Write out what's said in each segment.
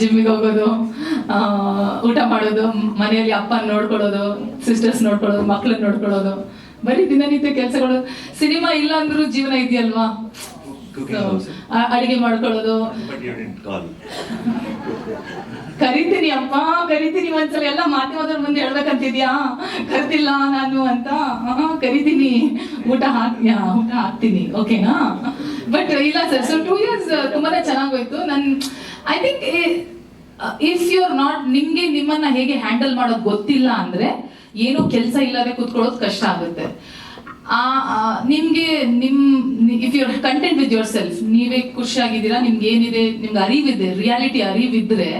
ಜಿಮ್ಮಿಗೆ ಹೋಗೋದು ಊಟ ಮಾಡೋದು ಮನೆಯಲ್ಲಿ ಅಪ್ಪನ ನೋಡ್ಕೊಳ್ಳೋದು ಸಿಸ್ಟರ್ಸ್ ನೋಡ್ಕೊಳ್ಳೋದು ಮಕ್ಳನ್ನ ನೋಡ್ಕೊಳ್ಳೋದು. ಬರೀ ದಿನನಿತ್ಯ ಕೆಲಸಗಳು. ಸಿನಿಮಾ ಇಲ್ಲ ಅಂದ್ರೂ ಜೀವನ ಇದೆಯಲ್ವಾ? ಅಡಿಗೆ ಮಾಡ್ಕೊಳ್ಳೋದು. ಕರಿತೀನಿ ಅಪ್ಪ ಕರಿತೀನಿ ಒಂದ್ಸಲ. ಎಲ್ಲ ಮಾಧ್ಯಮದವ್ರ ಮುಂದೆ ಹೇಳ್ಬೇಕಂತಿದ್ಯಾ? ಕರ್ತಿಲ್ಲ ನಾನು ಅಂತ. ಕರಿತೀನಿ. ಊಟ ಹಾಕ್ತೀಯಾ ಊಟ ಹಾಕ್ತೀನಿ. ಓಕೆನಾ ಬಟ್ ಇಲ್ಲ ಸರ್ ಸೊ ಟೂ ಇಯರ್ಸ್ ತುಂಬಾನೇ ಚೆನ್ನಾಗೋಯ್ತು ನನ್ I think if you are not ನಿಮ್ಗೆ ನಿಮ್ಮನ್ನ ಹೇಗೆ ಹ್ಯಾಂಡಲ್ ಮಾಡೋದು ಗೊತ್ತಿಲ್ಲ ಅಂದ್ರೆ ಏನು ಕೆಲಸ ಇಲ್ಲದೆ ಕೂತ್ಕೊಳ್ಳೋದು ಕಷ್ಟ ಆಗುತ್ತೆ. ಆ ನಿಮ್ಗೆ ನಿಮ್ if you content with yourself ನೀವೇ ಖುಷಿಯಾಗಿದ್ದೀರಾ, ನಿಮ್ಗೆ ಏನಿದೆ, ನಿಮ್ಗೆ ಅರಿವಿದೆ ರಿಯಾಲಿಟಿ ಅರಿವಿದ್ರೆ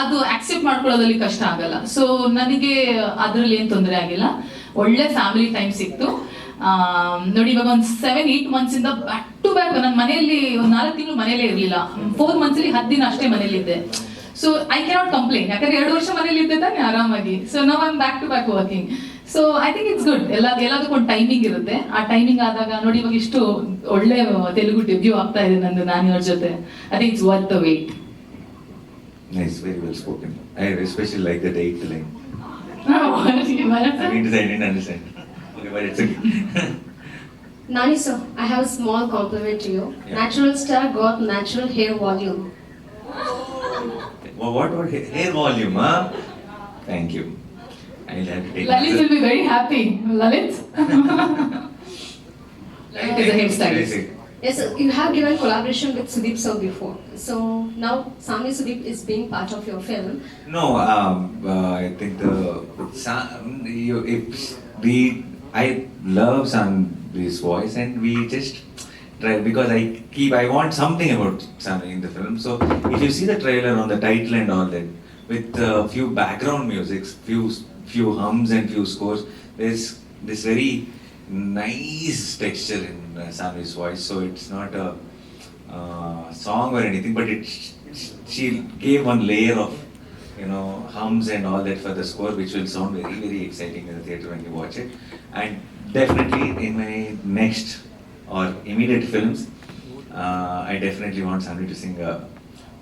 ಅದು ಆಕ್ಸೆಪ್ಟ್ ಮಾಡ್ಕೊಳ್ಳೋದಲ್ಲಿ ಕಷ್ಟ ಆಗಲ್ಲ. ಸೊ ನನಗೆ ಅದ್ರಲ್ಲಿ ಏನ್ ತೊಂದರೆ ಆಗಿಲ್ಲ. ಒಳ್ಳೆ ಫ್ಯಾಮಿಲಿ ಟೈಮ್ ಸಿಕ್ತು. ನೋಡಿ, ಇವಾಗ ಒಂದು ಸೆವೆನ್ ಏಟ್ ಮಂತ್ಸ್ ಇಂದ ಬ್ಯಾಕ್ ಬ್ಯಾಕ್ ನನ್ನ ಮನೆಯಲ್ಲಿ ಒಂದು ನಾಲ್ಕು ತಿಂಗಳು ಮನೆಯಲ್ಲೇ ಇರಲಿಲ್ಲ. ಫೋರ್ ಮಂತ್ಸ್ ಅಲ್ಲಿ ಹತ್ತು ದಿನ ಅಷ್ಟೇ ಮನೇಲಿದ್ದೆ ಸೊ ಐ ಕೆನಾಟ್ ಕಂಪ್ಲೇನ್ ಯಾಕಂದ್ರೆ ಎರಡು ವರ್ಷ ಮನೇಲಿ ಇದ್ದೆ ತಾನೆ ಆರಾಮಾಗಿ. ಸೊ ನಾವು I'm back to back working so I think it's good ಎಲ್ಲ ಎಲ್ಲದಕ್ಕೂ ಒಂದು ಟೈಮಿಂಗ್ ಇರುತ್ತೆ. ಆ ಟೈಮಿಂಗ್ ಆದಾಗ ನೋಡಿ ಇವಾಗ ಇಷ್ಟು ಒಳ್ಳೆ ತೆಲುಗು ಡೆಬ್ಯೂ ಆಗ್ತಾ ಇದೆ ನಂದು ನಾನು ಇವ್ರ ಜೊತೆ. I think it's worth the wait nice very well spoken. I especially like that eighth line. I mean, I didn't understand. Okay, but it's okay. Nani sir, I have a small compliment to you. Yeah. Natural Star got natural hair volume. Well, what, what hair volume, huh? Thank you. I'll have to take Lalit will be very happy. Lalit? Lalit a. Yes, sir, you have given collaboration with Sudeep sir before. So now Sami Sudeep is being part of your film. No, um, uh, I think the, the, the I love Sam's voice, and we just try because I keep I want something about Sam in the film. So if you see the trailer on the title and all that, with a few background musics, few few hums and few scores, there's this very nice texture in uh, voice. So it's not a uh, song or anything, but it she gave one layer of hums and all that for the score, which will sound very very exciting in the theater when you watch it. And definitely in my next or immediate films, uh, I definitely want somebody to sing a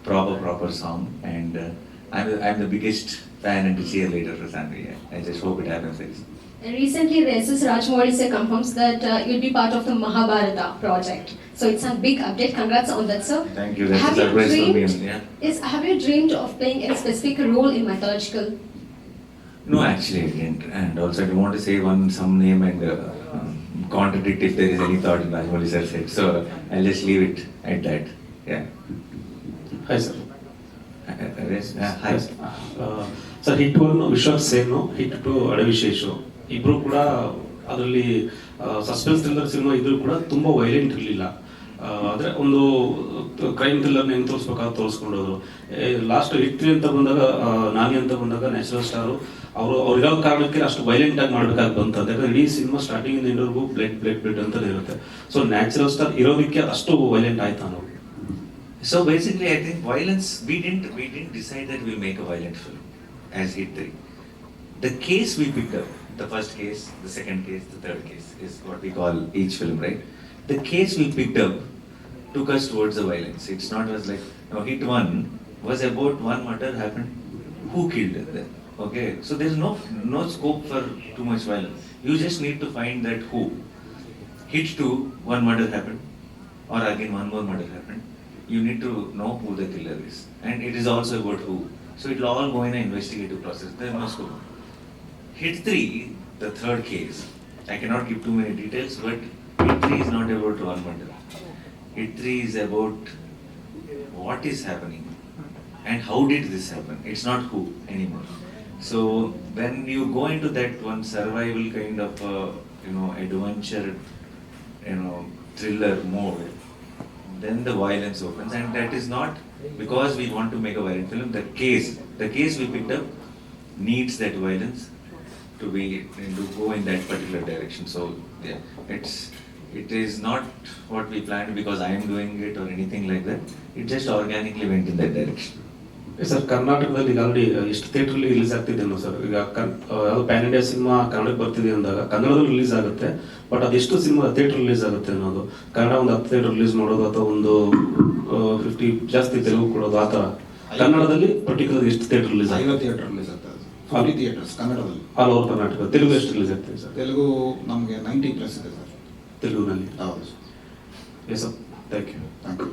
proper proper song, and uh, I'm, I'm the biggest fan and cheerleader for Sanvi. I just hope it happens very soon. And recently, the Rajmohri sir confirms that uh, you'll be part of the Mahabharata project. So it's a big update. Congrats on that, sir. Thank you. That's have a surprise for me. Yeah. Have you dreamed of playing a specific role in mythological? No, actually, I didn't. And also, I don't want to say one some name and uh, um, contradict if there is any thought in Rajmohri sir said. So I'll just leave it at that. Yeah. Hi, sir. Sir hit one Vishwas ಸೇನು hit two ಅಡವಿಶೇಷು ಇಬ್ರು ಕೂಡ ಅದರಲ್ಲಿ suspense thriller cinema ಇದ್ರೂ ಕೂಡ ತುಂಬಾ violent ಇರಲಿಲ್ಲ ಅಂದ್ರೆ ಒಂದು ಕ್ರೈಮ್ ಥ್ರಿಲ್ಲರ್ ಹೆಂಗ್ ತೋರಿಸ್ಬೇಕಾದ್ರೆ ತೋರಿಸ್ಕೊಂಡೋದ್ರು ಲಾಸ್ಟ್ ಹಿಟ್ ಅಂತ ಬಂದಾಗ ನಾನಿ ಅಂತ ಬಂದಾಗ ನ್ಯಾಚುರಲ್ ಸ್ಟಾರು ಅವರು ಅವ್ರಿರೋ ಕಾರಣಕ್ಕೆ ಅಷ್ಟು ವೈಲೆಂಟ್ ಆಗಿ ಮಾಡ್ಬೇಕಾಗಿ ಬಂತು ಯಾಕಂದ್ರೆ ಇಡೀ ಸಿನಿಮಾ ಸ್ಟಾರ್ಟಿಂಗ್ ಇಂದ ಎಂಡ್ವರೆಗೂ ಬ್ಲೆಡ್ ಬ್ಲೆಡ್ ಬ್ಲಡ್ ಅಂತ ಇರುತ್ತೆ. ಸೊ ನ್ಯಾಚುರಲ್ ಸ್ಟಾರ್ ಇರೋದಕ್ಕೆ ಅಷ್ಟು ವೈಲೆಂಟ್ ಆಯ್ತಾನು So basically, I think violence. We didn't. We didn't decide that we'll make a violent film as Hit Three. The case we picked up, the first case, the second case, the third case, is what we call each film, right? The case we picked up took us towards the violence. It's not as like, no, Hit One was about one murder happened. Who killed them? Okay, so there's no no scope for too much violence. You just need to find that who. Hit two, one murder happened, or again one more murder happened. You need to know who the killer is, and it is also about who. So it will all go in an investigative process. There no scope. Hit three, the third case. I cannot give too many details, but hit three is not about one murder. Hit three is about what is happening and how did this happen. It's not who anymore. So when you go into that one survival kind of uh, you know adventure, you know thriller mode, then the violence opens, and that is not because we want to make a violent film. The case, the case we picked up, needs that violence to be to go in that particular direction. So yeah, it's it is not what we planned because I am doing it or anything like that. It just organically went in that direction. Sir ಕರ್ನಾಟಕದಲ್ಲಿ ಈಗ already ಎಷ್ಟು ಥಿಯೇಟ್ರಲ್ಲಿ release ಆಗ್ತಿದೆ sir. ಈಗ ಕನ್ ಅದು PAN India cinema ಕನ್ನಡಕ್ಕೆ ಬರ್ತಿದೆ ಅಂದಾಗ ಕನ್ನಡದಲ್ಲಿ ರಿಲೀಸ್ ಆಗುತ್ತೆ ಬಟ್ ಅದೆಷ್ಟು ಸಿನಿಮಾ ಥಿಯೇಟರ್ ರಿಲೀಸ್ ಆಗುತ್ತೆ ಅನ್ನೋದು? ಕನ್ನಡ ಒಂದು ಹತ್ತು ಥಿಯೇಟರ್ ರಿಲೀಸ್ ಮಾಡೋದು ಅಥವಾ ಒಂದು ಫಿಫ್ಟಿ ಜಾಸ್ತಿ ತೆಲುಗು ಕೊಡೋದು ಆ ಥರ? ಕನ್ನಡದಲ್ಲಿ ಪರ್ಟಿಕ್ಯುಲರ್ ಎಷ್ಟು ಥಿಯೇಟರ್ ರಿಲೀಸ್ ಐವತ್ತು ಥಿಯೇಟರ್ ರಿಲೀಸ್ ಆಗ್ತದೆ. ಫಾರ್ಟಿ ಥಿಯೇಟರ್ಸ್ ಕನ್ನಡದಲ್ಲಿ ಆಲ್ ಓವರ್ ಕರ್ನಾಟಕ ತೆಲುಗು ಎಷ್ಟು ರಿಲೀಸ್ ಆಗ್ತದೆ ಸರ್? ತೆಲುಗು ನಮಗೆ ನೈಂಟಿ ಪ್ಲಸ್ ಇದೆ ಸರ್. ತೆಲುಗುನಲ್ಲಿ? ಹೌದು yes sir thank you thank you